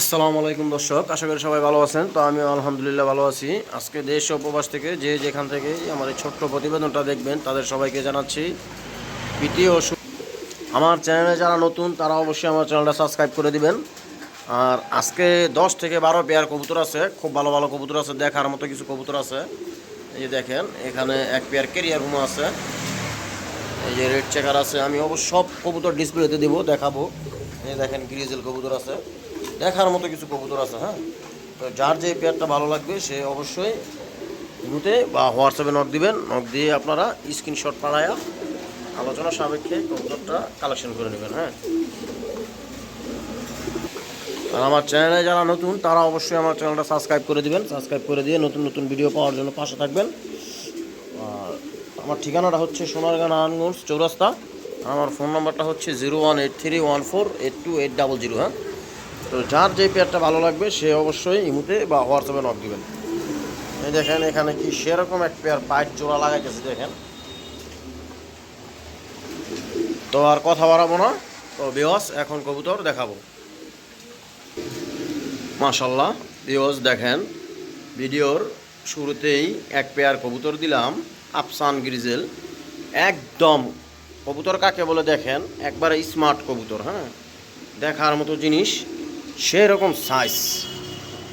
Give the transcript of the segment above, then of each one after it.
আসসালামু আলাইকুম দর্শক, আশা করি সবাই ভালো আছেন। তো আমি আলহামদুলিল্লাহ ভালো আছি। আজকে দেশ ও উপবাস থেকে যে যেখান থেকে আমার এই ছোট্ট প্রতিবেদনটা দেখবেন, তাদের সবাইকে জানাচ্ছি প্রীতি ও আমার চ্যানেলে যারা নতুন, তারা অবশ্যই আমার চ্যানেলটা সাবস্ক্রাইব করে দিবেন। আর আজকে দশ থেকে বারো পেয়ার কবুতর আছে, খুব ভালো ভালো কবুতর আছে, দেখার মতো কিছু কবুতর আছে। এই যে দেখেন, এখানে এক পেয়ার কেরিয়ার রুমও আছে। এই যে রেড চেকার আছে, আমি অবশ্য সব কবুতর ডিসপ্লেতে দিব, দেখাবো। এই দেখেন, গ্রিজেল কবুতর আছে। দেখার মতো কিছু কবুতর আছে হ্যাঁ? তো যার যে পেয়ারটা ভালো লাগবে, সে অবশ্যই ইমুতে বা হোয়াটসঅ্যাপে নক দিবেন। নক দিয়ে আপনারা স্ক্রিনশট পাড়ায়া আলোচনা সাপেক্ষে কবুতরটা কালেকশন করে নেবেন হ্যাঁ? আর আমার চ্যানেলে যারা নতুন, তারা অবশ্যই আমার চ্যানেলটা সাবস্ক্রাইব করে দিবেন। সাবস্ক্রাইব করে দিয়ে নতুন নতুন ভিডিও পাওয়ার জন্য পাশে থাকবেন। আর আমার ঠিকানাটা হচ্ছে সোনারগাঁ নারায়ণগঞ্জ চৌরাস্তা। আমার ফোন নাম্বারটা হচ্ছে zero one eight three one four eight two eight double zero হ্যাঁ? তো যার যে পেয়ারটা ভালো লাগবে, সে অবশ্যই ইমুতে বা হোয়াটসঅ্যাপে নক দিবেন। এই দেখেন, এখানে কি সেরকম এক পেয়ার পাইপ জোড়া লাগাইতেছে, দেখেন। তো আর কথা বাড়াবো না। তো বেওয়াস এখন কবুতর দেখাবো। মাশাল্লাহ বিওয়াস দেখেন, ভিডিওর শুরুতেই এক পেয়ার কবুতর দিলাম, আফসান গ্রিজেল। একদম, কবুতর কাকে বলে দেখেন, একবারে স্মার্ট কবুতর হ্যাঁ? দেখার মতো জিনিস। সেরকম সাইজ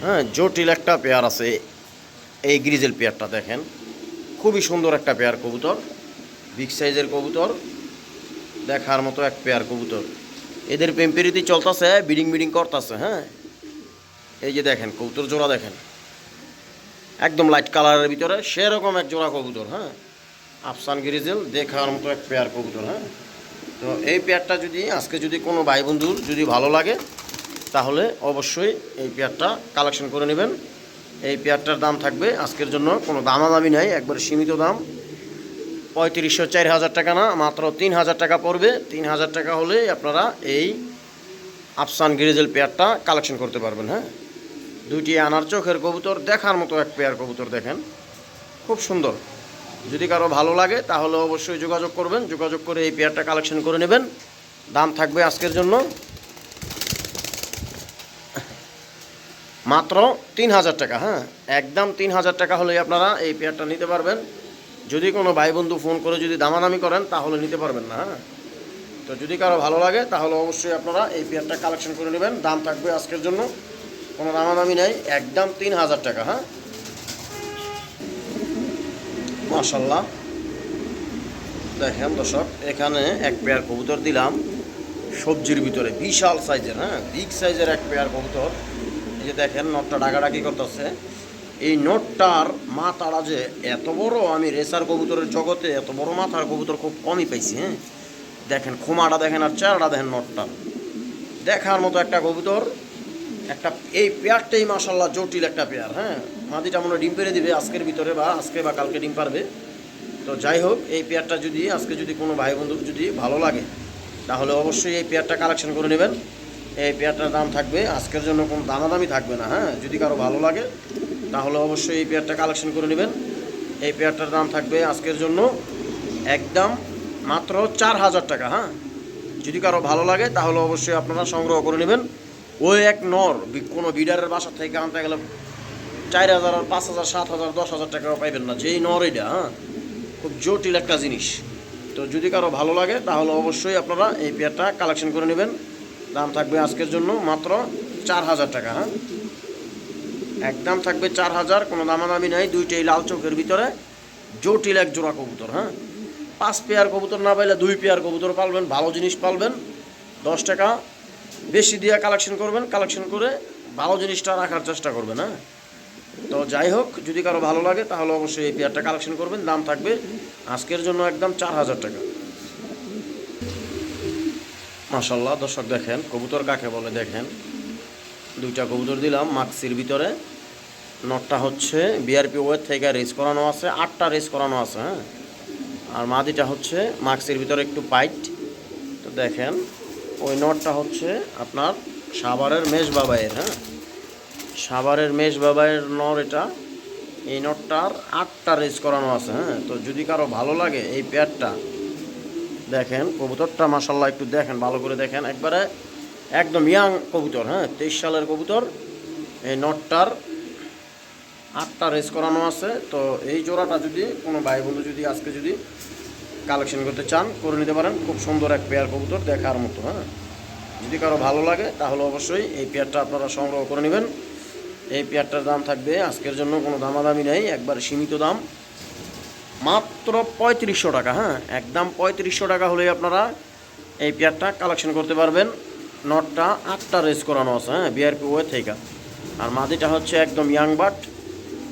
হ্যাঁ জটিল একটা পেয়ার আছে। এই গ্রিজেল পেয়ারটা দেখেন। খুবই সুন্দর একটা পেয়ার কবুতর। বিগ সাইজের কবুতর। দেখার মতো এক পেয়ার কবুতর। এদের পেম্পেরিতে চলতেছে বিডিং বিডিং করতেছে হ্যাঁ। এই যে দেখেন, কবুতর জোড়া দেখেন। একদম লাইট কালারের ভিতরে, সেরকম এক জোড়া কবুতর হ্যাঁ। আফসান গ্রিজেল দেখার মতো এক পেয়ার কবুতর হ্যাঁ। তো এই পেয়ারটা যদি, আজকে যদি কোনো ভাই বন্ধুর যদি ভালো লাগে তাহলে অবশ্যই এই পেয়ারটা কালেকশন করে নেবেন। এই পেয়ারটার দাম থাকবে আজকের জন্য কোনো দামাদামি নাই, একবার সীমিত দাম। পঁয়ত্রিশশো চার হাজার টাকা না, মাত্র তিন হাজার টাকা পড়বে। তিন হাজার টাকা হলে আপনারা এই আফসান গ্রিজেল পেয়ারটা কালেকশন করতে পারবেন হ্যাঁ? দুইটি আনার চোখের কবুতর, দেখার মতো এক পেয়ার কবুতর দেখেন। খুব সুন্দর। যদি কারও ভালো লাগে তাহলে অবশ্যই যোগাযোগ করবেন। যোগাযোগ করে এই পেয়ারটা কালেকশন করে নেবেন। দাম থাকবে আজকের জন্য মাত্র তিন হাজার টাকা হ্যাঁ? একদম তিন হাজার টাকা হলেই আপনারা এই পেয়ারটা নিতে পারবেন। যদি কোনো ভাই বন্ধু ফোন করে যদি দামাদামি করেন, তাহলে নিতে পারবেন না হ্যাঁ? তো যদি কারও ভালো লাগে, তাহলে অবশ্যই আপনারা এই পেয়ারটা কালেকশন করে নেবেন। দাম থাকবে আজকের জন্য, কোনো দামাদামি নেই, একদম তিন হাজার টাকা হ্যাঁ? মাশাল্লাহ দেখেন দর্শক, এখানে এক পেয়ার কবুতর দিলাম, সবজির ভিতরে বিশাল সাইজের হ্যাঁ? বিগ সাইজের এক পেয়ার কবুতর। যে দেখেন নটটা ডাকাডাকি করতেছে। এই নটটার মাথাটা যে এত বড়, আমি রেসার কবুতরের জগতে এত বড় মাথার কবুতর খুব কমই পাইছি হ্যাঁ? দেখেন খোমাটা দেখেন আর চেহারাটা দেখেন নটটা দেখার মতো একটা কবুতর, একটা এই পেয়ারটাই মাসাল্লাহ জটিল একটা পেয়ার হ্যাঁ? মাদিটা মনে ডিম পেরে দিবে আজকের ভিতরে বা আজকে বা কালকে ডিম পারবে। তো যাই হোক, এই পেয়ারটা যদি আজকে যদি কোনো ভাই বন্ধুর যদি ভালো লাগে, তাহলে অবশ্যই এই পেয়ারটা কালেকশন করে নেবেন। এই পেয়ারটার দাম থাকবে। আজকের জন্য কোনো দামাদামি থাকবে না হ্যাঁ? যদি কারও ভালো লাগে, তাহলে অবশ্যই এই পেয়ারটা কালেকশন করে নেবেন। এই পেয়ারটার দাম থাকবে আজকের জন্য একদম মাত্র চার হাজার টাকা হ্যাঁ? যদি কারও ভালো লাগে, তাহলে অবশ্যই আপনারা সংগ্রহ করে নেবেন। ওই এক নর কোনো বিডারের বাসা থেকে আনতে গেলে চার হাজার আর পাঁচ হাজার, সাত হাজার, দশ হাজার টাকাও পাইবেন না। যেই নর এটা হ্যাঁ? খুব জটিল একটা জিনিস। তো যদি কারও ভালো লাগে, তাহলে অবশ্যই আপনারা এই পেয়ারটা কালেকশন করে নেবেন। দাম থাকবে আজকের জন্য মাত্র চার হাজার টাকা হ্যাঁ? একদম থাকবে চার হাজার, কোনো দামাদামি নাই, দুইটাই লাল চোখের ভিতরে, জটিল এক জোড়া কবুতর হ্যাঁ? পাঁচ পেয়ার কবুতর না পাইলে দুই পেয়ার কবুতর পালবেন, ভালো জিনিস পালবেন, দশ টাকা। বেশি দিয়ে কালেকশন করবেন কালেকশন করে ভালো জিনিসটা রাখার চেষ্টা করবেন হ্যাঁ? তো যাই হোক, যদি কারও ভালো লাগে তাহলে অবশ্যই এই পেয়ারটা কালেকশন করবেন, দাম থাকবে আজকের জন্য একদম চার হাজার টাকা। মাসাল্লাহ দর্শক দেখেন, কবুতর কাকে বলে দেখেন। দুইটা কবুতর দিলাম, মাক্সির ভিতরে। নটটা হচ্ছে বিআরপি ওয়ের থেকে রেস করানো আছে, আটটা রেস করানো আছে হ্যাঁ? আর মাদিটা হচ্ছে মাক্সির ভিতরে একটু পাইট। তো দেখেন, ওই নটটা হচ্ছে আপনার সাভারের মেষ বাবাইয়ের হ্যাঁ? সাভারের মেষ বাবাইয়ের নর এটা। এই নটটার আটটা রেস করানো আছে হ্যাঁ? তো যদি কারও ভালো লাগে এই পেয়ারটা দেখেন, কবুতরটা মাসাল্লাহ একটু দেখেন, ভালো করে দেখেন। একবারে একদম ইয়াং কবুতর হ্যাঁ? তেইশ সালের কবুতর, এই নটটার আটটা রেস করানো আছে। তো এই জোড়াটা যদি কোনো ভাই বন্ধু যদি আজকে যদি কালেকশন করতে চান, করে নিতে পারেন। খুব সুন্দর এক পেয়ার কবুতর দেখার মতো হ্যাঁ? যদি কারও ভালো লাগে, তাহলে অবশ্যই এই পেয়ারটা আপনারা সংগ্রহ করে নেবেন। এই পেয়ারটার দাম থাকবে, আজকের জন্য কোনো দামাদামি নেই, একবার সীমিত দাম। মাত্র পঁয়ত্রিশশো টাকা হ্যাঁ? একদম পঁয়ত্রিশশো টাকা হলেই আপনারা এই পেয়ারটা কালেকশন করতে পারবেন। নটটা আটটা রেস করানো আছে হ্যাঁ? বিআরপি ওয়ে থেকে। আর মাদিটা হচ্ছে একদম ইয়াং বাট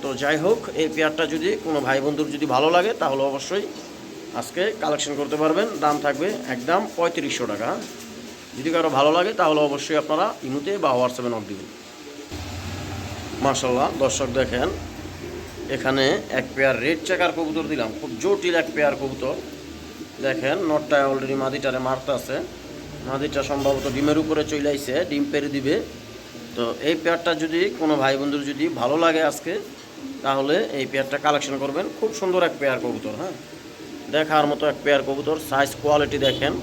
তো যাই হোক, এই পেয়ারটা যদি কোনো ভাই বন্ধুর যদি ভালো লাগে, তাহলে অবশ্যই আজকে কালেকশন করতে পারবেন। দাম থাকবে একদম পঁয়ত্রিশশো টাকা হ্যাঁ? যদি কারও ভালো লাগে, তাহলে অবশ্যই আপনারা ইমুতে বা হোয়াটসঅ্যাপে নক দিবেন। মার্শাল্লাহ দর্শক দেখেন এখানে এক পেয়ার রেড চেকার কবুতর দিলাম। খুব জটিল এক পেয়ার কবুতর। দেখেন নটটায় অলরেডি মাদিটারে মারতে আছে মাদিটা সম্ভবত ডিমের উপরে চলে ডিম পেরে দিবে। তো এই পেয়ারটা যদি কোনো ভাই বন্ধুর যদি ভালো লাগে আজকে, তাহলে এই পেয়ারটা কালেকশন করবেন। খুব সুন্দর এক পেয়ার কবুতর হ্যাঁ? দেখার মতো এক পেয়ার কবুতর সাইজ কোয়ালিটি দেখেন।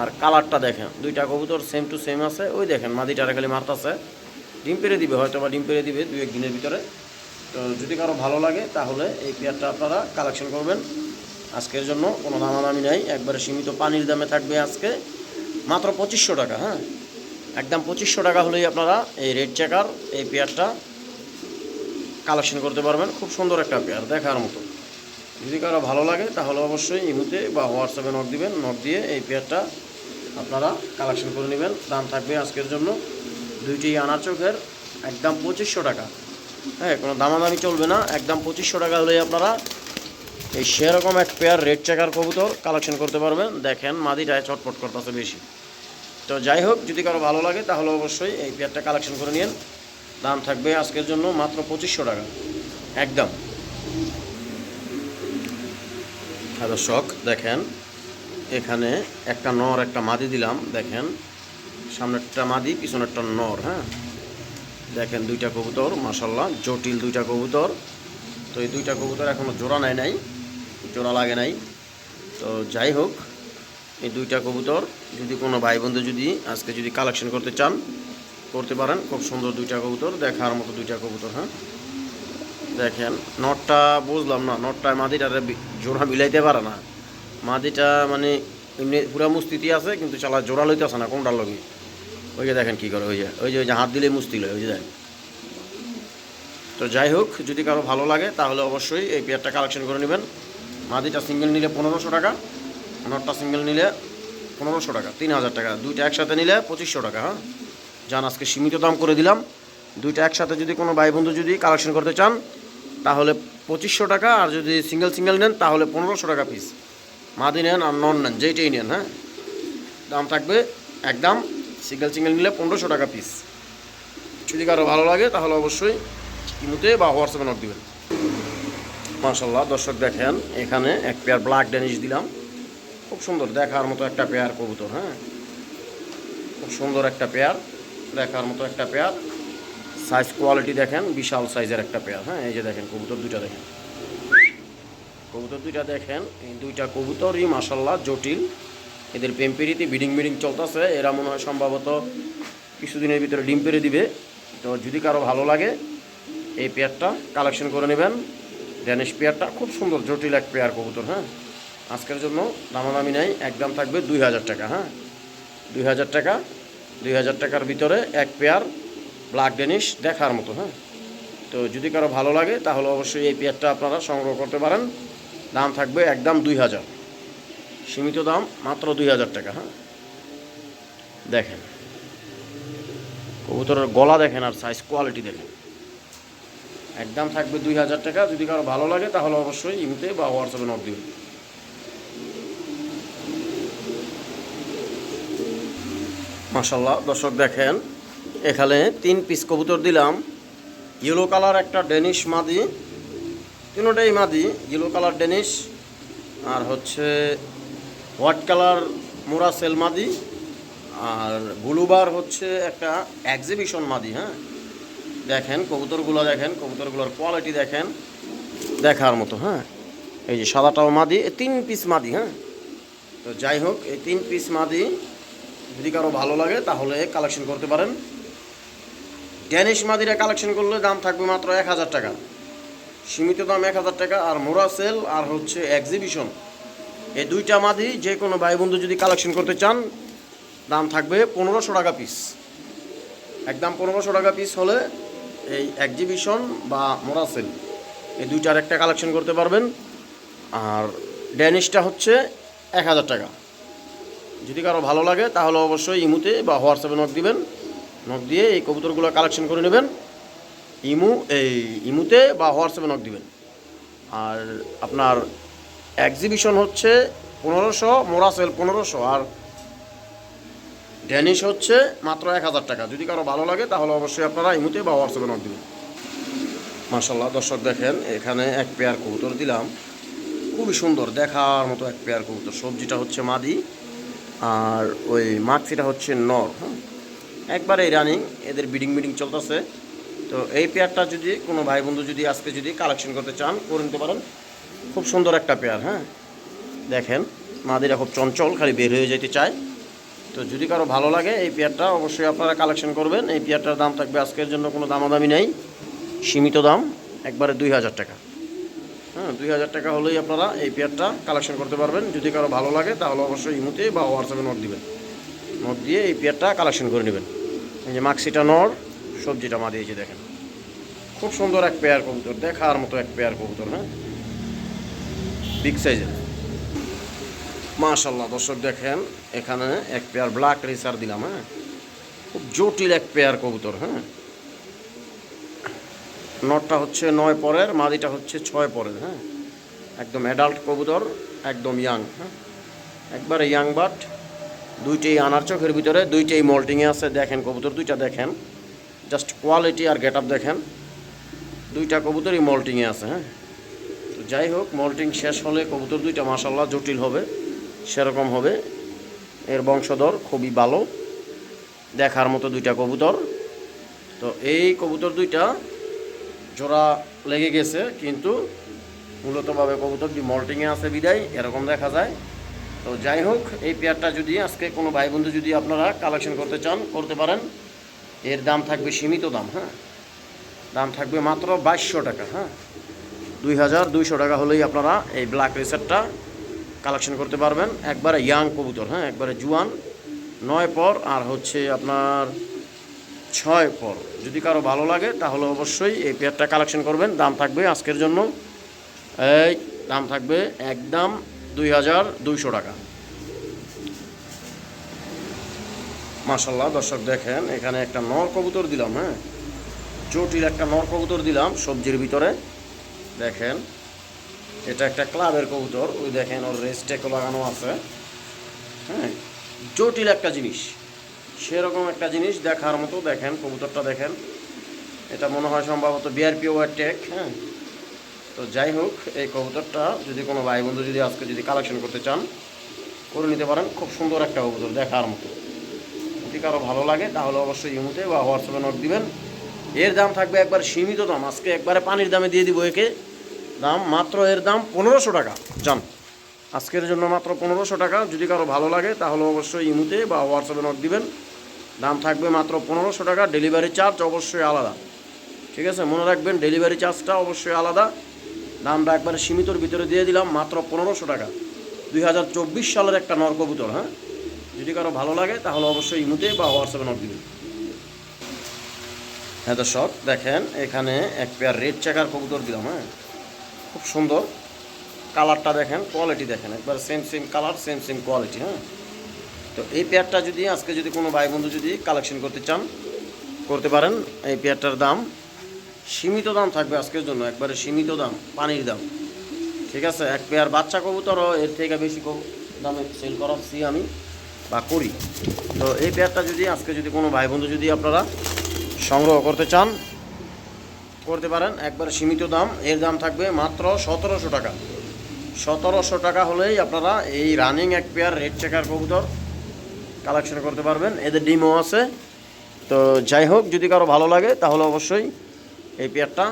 আর কালারটা দেখেন, দুইটা কবুতর সেম টু সেম আছে। ওই দেখেন, মাদিটারে খালি মারতাছে। ডিম পেরে দিবে হয়তো বা ডিম পেরে দিবে দু এক দিনের ভিতরে। তো যদি কারও ভালো লাগে, তাহলে এই পেয়ারটা আপনারা কালেকশন করবেন। আজকের জন্য কোনো দামাদামি নেই, একবারে সীমিত পানির দামে থাকবে আজকে। মাত্র পঁচিশশো টাকা হ্যাঁ? একদম পঁচিশশো টাকা হলেই আপনারা এই রেড চেকার এই পেয়ারটা কালেকশন করতে পারবেন। খুব সুন্দর একটা পেয়ার, দেখার মতো। যদি কারও ভালো লাগে, তাহলে অবশ্যই ইমুতে বা হোয়াটসঅ্যাপে নক দিবেন। নক দিয়ে এই পেয়ারটা আপনারা কালেকশন করে নেবেন। দাম থাকবে আজকের জন্য দুইটি আনা চোখের একদম পঁচিশশো টাকা। হ্যাঁ কোনো দামাদামি চলবে না। একদম পঁচিশশো টাকা হলেই আপনারা এই সেরকম এক পেয়ার রেড চেকার কবুতর কালেকশন করতে পারবেন। দেখেন, মাদিটায় চটপট করতেছে বেশি। তো যাই হোক, যদি কারও ভালো লাগে, তাহলে অবশ্যই এই পেয়ারটা কালেকশন করে নিন দাম থাকবে আজকের জন্য মাত্র পঁচিশশো টাকা। একদম। হ্যাঁ দর্শক, দেখেন, এখানে একটা নর, একটা মাদি দিলাম। দেখেন, সামনেরটা মাদি, পিছনেরটা নর হ্যাঁ? দেখেন দুইটা কবুতর মাসাল্লাহ জটিল দুইটা কবুতর। তো এই দুইটা কবুতর এখনও জোড়া নেয় নাই, জোড়া লাগে নাই। তো যাই হোক, এই দুইটা কবুতর যদি কোনো ভাই বন্ধু যদি আজকে যদি কালেকশন করতে চান, করতে পারেন। খুব সুন্দর দুইটা কবুতর দেখার মতো দুইটা কবুতর হ্যাঁ? দেখেন, নটটা বুঝলাম না নটটায় মাদিটারে বি- জোড়া মিলাইতে পারে না। মাদিটা মানে এমনি পুরা মুস্তিতি আছে, কিন্তু চালা জোড়া লইতে আসে না কোনটার লগে? ওই যে দেখেন কী করে, ওই যে ওই যে ওই যে হাত দিলে মুস্তি লয় ওই যে দেখেন। তো যাই হোক, যদি কারও ভালো লাগে, তাহলে অবশ্যই এই পেয়ারটা কালেকশন করে নেবেন। মাদিটা সিঙ্গেল নিলে পনেরোশো টাকা, নটটা সিঙ্গেল নিলে পনেরোশো টাকা, তিন হাজার টাকা। দুইটা একসাথে নিলে পঁচিশশো টাকা হ্যাঁ? যান আজকে সীমিত দাম করে দিলাম। দুইটা একসাথে যদি কোনো ভাই বন্ধু যদি কালেকশন করতে চান, তাহলে পঁচিশশো টাকা, আর যদি সিঙ্গেল সিঙ্গেল নেন, তাহলে পনেরোশো টাকা পিস মাদি নেন আর নন নেন, যেইটাই নেন হ্যাঁ? দাম থাকবে একদম সিঙ্গেল সিঙ্গেল নিলে পনেরোশো টাকা পিস যদি কারও ভালো লাগে, তাহলে অবশ্যই ইমুতে বা হোয়াটসঅ্যাপে নোট দিবেন। মাশাল্লাহ দর্শক দেখেন, এখানে এক পেয়ার ব্ল্যাক ড্যানিশ দিলাম। খুব সুন্দর, দেখার মতো একটা পেয়ার কবুতর হ্যাঁ? খুব সুন্দর একটা পেয়ার দেখার মতো একটা পেয়ার সাইজ কোয়ালিটি দেখেন, বিশাল সাইজের একটা পেয়ার হ্যাঁ? এই যে দেখেন, কবুতর দুইটা দেখেন। কবুতর দুইটা দেখেন, এই দুইটা কবুতরই মাসাল্লাহ জটিল। এদের পেম্পেরিতে বিডিং বিডিং চলতেছে। এরা মনে হয় সম্ভবত কিছুদিনের ভিতরে ডিম পেরে দিবে। তো যদি কারও ভালো লাগে এই পেয়ারটা কালেকশন করে নেবেন। ড্যানিশ পেয়ারটা, খুব সুন্দর, জটিল এক পেয়ার কবুতর হ্যাঁ? আজকের জন্য দামাদামি নেই একদম থাকবে দুই হাজার টাকা হ্যাঁ? দুই হাজার টাকা, দুই হাজার টাকার ভিতরে এক পেয়ার ব্ল্যাক ডেনিশ দেখার মতো হ্যাঁ? তো যদি কারও ভালো লাগে, তাহলে অবশ্যই এই পেয়ারটা আপনারা সংগ্রহ করতে পারেন। দাম থাকবে একদম দুই হাজার। সীমিত দাম, মাত্র দুই হাজার টাকা হ্যাঁ? দেখেন। কবুতরের গলা দেখেন আর সাইজ কোয়ালিটি দেখেন। একদম থাকবে দুই হাজার টাকা, যদি কারও ভালো লাগে, তাহলে অবশ্যই ইমুতে বা হোয়াটসঅ্যাপে নক দিবেন। মাসাল্লাহ দর্শক দেখেন, এখানে তিন পিস কবুতর দিলাম। ইয়েলো কালার একটা ডেনিশ মাদি। তিনোটাই মাদি ইয়েলো কালার ডেনিশ আর হচ্ছে হোয়াইট কালার মোরা সেল মাদি, আর ব্লুবার হচ্ছে একটা এক্সিবিশন মাদি হ্যাঁ? দেখেন, কবুতরগুলো দেখেন, কবুতরগুলোর কোয়ালিটি দেখেন, দেখার মতো হ্যাঁ? এই যে সাদাটাও মাদি তিন পিস মাদি হ্যাঁ? তো যাই হোক, এই তিন পিস মাদি, যদি কারও ভালো লাগে, তাহলে কালেকশন করতে পারেন। ড্যানিশ মাদিরা কালেকশন করলে দাম থাকবে মাত্র এক হাজার টাকা। সীমিত দাম এক হাজার টাকা, আর মোরা সেল, আর হচ্ছে এক্সিবিশন এই দুইটা মাদি যে কোনো ভাই বন্ধু যদি কালেকশন করতে চান, দাম থাকবে পনেরোশো টাকা পিস একদম পনেরোশো টাকা পিস হলে এই এক্সিবিশন বা মোরা সেল এই দুইটার একটা কালেকশন করতে পারবেন। আর ড্যানিশটা হচ্ছে এক হাজার টাকা। যদি কারও ভালো লাগে, তাহলে অবশ্যই ইমুতে বা হোয়াটসঅ্যাপে নক দিবেন। নক দিয়ে এই কবুতরগুলো কালেকশন করে নেবেন। ইমু, এই ইমুতে বা হোয়াটসঅ্যাপে নক দিবেন। আর আপনার এক্সিবিশন হচ্ছে পনেরোশো, মোরাসেল পনেরোশো, আর ড্যানিশ হচ্ছে মাত্র এক হাজার টাকা। যদি কারও ভালো লাগে, তাহলে অবশ্যই আপনারা ইমুতে বা হোয়াটসঅ্যাপে নক দিবেন। মার্শাল্লাহ দর্শক দেখেন, এখানে এক পেয়ার কবুতর দিলাম। খুবই সুন্দর, দেখার মতো এক পেয়ার কবুতর। সবজিটা হচ্ছে মাদি, আর ওই মাছিটা হচ্ছে নর হ্যাঁ একবারে রানিং এদের বিডিং মিডিং চলতেছে। তো এই পেয়ারটা যদি কোনো ভাই বন্ধু যদি আজকে যদি কালেকশন করতে চান, করে নিতে পারেন। খুব সুন্দর একটা পেয়ার হ্যাঁ? দেখেন, মাদিরা খুব চঞ্চল, খালি বের হয়ে যেতে চায়। তো যদি কারও ভালো লাগে এই পেয়ারটা, অবশ্যই আপনারা কালেকশন করবেন। এই পেয়ারটার দাম থাকবে আজকের জন্য কোনো দামাদামি নেই। সীমিত দাম, একবারে দুই হাজার টাকা। হ্যাঁ দুই হাজার টাকা হলেই আপনারা এই পেয়ারটা কালেকশন করতে পারবেন। যদি কারও ভালো লাগে, তাহলে অবশ্যই ইমুতে বা হোয়াটসঅ্যাপে নোট দিবেন। নোট দিয়ে এই পেয়ারটা কালেকশন করে নেবেন। এই যে মাক্সিটা নর, সবজিটা মা দিয়েছে দেখেন। খুব সুন্দর এক পেয়ার কবুতর, দেখার মতো এক পেয়ার কবুতর হ্যাঁ? বিগ সাইজের। মাশাল্লাহ দর্শক দেখেন, এখানে এক পেয়ার ব্ল্যাক রেসার দিলাম হ্যাঁ? খুব জটিল এক পেয়ার কবুতর হ্যাঁ? নটটা হচ্ছে নয় পরের, মাদিটা হচ্ছে ছয় পরের হ্যাঁ? একদম অ্যাডাল্ট কবুতর, একদম ইয়াং হ্যাঁ? একবারে ইয়াং বাট দুইটাই আনার চোখের ভিতরে, দুইটাই মল্টিংয়ে আছে, দেখেন কবুতর, দুইটা দেখেন। জাস্ট কোয়ালিটি আর গেট আপ দেখেন। দুইটা কবুতরই মল্টিংয়ে আছে হ্যাঁ? যাই হোক মল্টিং শেষ হলে কবুতর দুইটা মাসাল্লাহ জটিল হবে, সেরকম হবে। এর বংশধর খুবই ভালো, দেখার মতো দুইটা কবুতর। তো এই কবুতর দুইটা জোড়া লেগে গেছে, কিন্তু মূলতভাবে কবুতরটি মল্টিংয়ে আছে বিদায়, এরকম দেখা যায়। তো যাই হোক, এই পেয়ারটা যদি আজকে কোনো ভাই বন্ধু যদি আপনারা কালেকশন করতে চান, করতে পারেন। এর দাম থাকবে সীমিত দাম হ্যাঁ? দাম থাকবে মাত্র বাইশশো টাকা হ্যাঁ? দুই হাজার দুইশো টাকা হলেই আপনারা এই ব্ল্যাক রেসারটা কালেকশন করতে পারবেন। একবারে ইয়াং কবুতর হ্যাঁ একবারে জুয়ান, নয় পর আর হচ্ছে আপনার ছয় পর। যদি কারও ভালো লাগে তাহলে অবশ্যই এই পেয়ারটা কালেকশন করবেন। দাম থাকবে আজকের জন্য, এই দাম থাকবে একদম দুই হাজার দুইশো টাকা। মাসাল্লাহ দর্শক দেখেন, এখানে একটা নর কবুতর দিলাম হ্যাঁ জটিল একটা নর কবুতর দিলাম সবজির ভিতরে। দেখেন, এটা একটা ক্লাবের কবুতর, ওই দেখেন ওর রেস্টেকও লাগানো আছে। হ্যাঁ জটিল একটা জিনিস, সেরকম একটা জিনিস দেখার মতো দেখেন, কবুতরটা দেখেন। এটা মনে হয় সম্ভবত বিআরপি ওয়ার টেক হ্যাঁ। তো যাই হোক, এই কবুতরটা যদি কোনো ভাই বন্ধু যদি আজকে যদি কালেকশন করতে চান, করে নিতে পারেন। খুব সুন্দর একটা কবুতর দেখার মতো। যদি কারও ভালো লাগে, তাহলে অবশ্যই ইমুতে বা হোয়াটসঅ্যাপে নোট দিবেন। এর দাম থাকবে একবার সীমিত দাম, আজকে একবারে পানির দামে দিয়ে দিব একে। দাম মাত্র এর দাম পনেরোশো টাকা। যান আজকের জন্য মাত্র পনেরোশো টাকা। যদি কারও ভালো লাগে, তাহলে অবশ্যই ইমুতে বা হোয়াটসঅ্যাপে নোট দিবেন। দাম থাকবে মাত্র পনেরোশো টাকা। ডেলিভারি চার্জ অবশ্যই আলাদা। ঠিক আছে? মনে রাখবেন, ডেলিভারি চার্জটা অবশ্যই আলাদা। দামটা একবারে সীমিতর ভিতরে দিয়ে দিলাম, মাত্র পনেরোশো টাকা। দুই হাজার চব্বিশ সালের একটা নর কবুতর হ্যাঁ? যদি কারও ভালো লাগে, তাহলে অবশ্যই ইমুতে বা হোয়াটসঅ্যাপে নোট দিবেন। হ্যাঁ দর্শক, দেখেন, এখানে এক পেয়ার রেড চেকার কবুতর দিলাম হ্যাঁ? খুব সুন্দর। কালারটা দেখেন কোয়ালিটি দেখেন, একবার same same colour same same quality হ্যাঁ? তো এই পেয়ারটা যদি, আজকে যদি কোনো ভাই বন্ধু যদি কালেকশন করতে চান, করতে পারেন, এই পেয়ারটার দাম সীমিত দাম থাকবে আজকের জন্য, একবারে সীমিত দাম, পানির দাম। ঠিক আছে? এক পেয়ার বাচ্চা কবুতরও এর থেকে বেশি দামে সেল করাচ্ছি আমি বা করি। তো এই পেয়ারটা যদি, আজকে যদি কোনো ভাই বন্ধু যদি আপনারা সংগ্রহ করতে চান করতে পারেন। একবারে সীমিত দাম, এর দাম থাকবে মাত্র সতেরোশো টাকা। সতেরোশো টাকা হলেই আপনারা এই রানিং এক পেয়ার রেড চেকার কবুতর কালেকশন করতে পারবেন। এদের ডিমও আছে। তো যাই হোক, যদি কারও ভালো লাগে, তাহলে অবশ্যই এই পেয়ারটা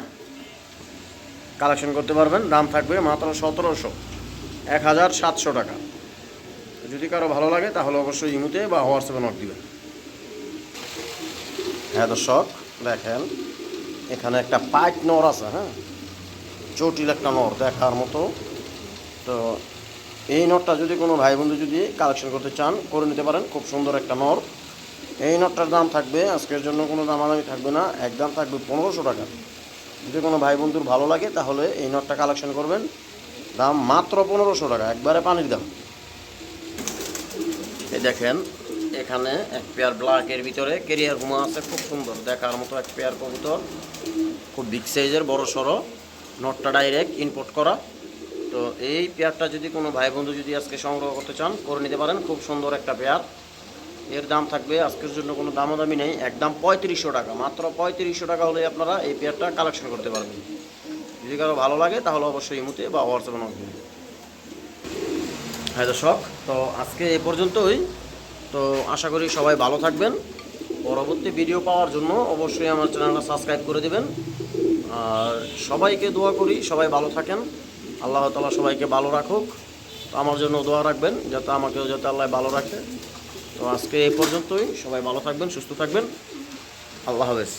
কালেকশন করতে পারবেন। দাম থাকবে মাত্র সতেরোশো। এক হাজার সাতশো টাকা। যদি কারও ভালো লাগে, তাহলে অবশ্যই ইমুতে বা হোয়াটসঅ্যাপে নক দিবেন। হ্যাঁ দর্শক, দেখেন। এখানে একটা পাইট নর আছে হ্যাঁ? জটিল একটা নর দেখার মতো। তো এই নটটা যদি কোনো ভাই বন্ধু যদি কালেকশন করতে চান, করে নিতে পারেন। খুব সুন্দর একটা নর। এই নটটার দাম থাকবে, আজকের জন্য কোনো দামাদামি থাকবে না। এক দাম থাকবে পনেরোশো টাকা। যদি কোনো ভাই বন্ধুর ভালো লাগে, তাহলে এই নটটা কালেকশন করবেন। দাম মাত্র পনেরোশো টাকা, একবারে পানির দাম। এই দেখেন, এখানে এক পেয়ার ব্ল্যাকের ভিতরে কেরিয়ার হুমা আছে, খুব সুন্দর। দেখার মতো এক পেয়ার কবুতর। খুব বিগ সাইজের বড় সড়ো নটটা ডাইরেক্ট ইম্পোর্ট করা। তো এই পেয়ারটা যদি কোনো ভাই বন্ধু যদি আজকে সংগ্রহ করতে চান, করে নিতে পারেন। খুব সুন্দর একটা পেয়ার। এর দাম থাকবে, আজকের জন্য কোনো দামাদামি নেই। একদম পঁয়ত্রিশশো টাকা। মাত্র পঁয়ত্রিশশো টাকা হলে আপনারা এই পেয়ারটা কালেকশন করতে পারবেন। যদি কারও ভালো লাগে, তাহলে অবশ্যই ইমুতে বা হোয়াটসঅ্যাপে নক হ্যাঁ দর্শক, তো আজকে এ পর্যন্তই। তো আশা করি সবাই ভালো থাকবেন। পরবর্তী ভিডিও পাওয়ার জন্য অবশ্যই আমার চ্যানেলটা সাবস্ক্রাইব করে দেবেন। আর সবাইকে দোয়া করি, সবাই ভালো থাকেন। আল্লাহ তালা সবাইকে ভালো রাখুক। তো আমার জন্য দোয়া রাখবেন, যাতে আমাকেও যাতে আল্লাহ ভালো রাখে। তো আজকে এই পর্যন্তই। সবাই ভালো থাকবেন, সুস্থ থাকবেন। আল্লাহ হাফেজ।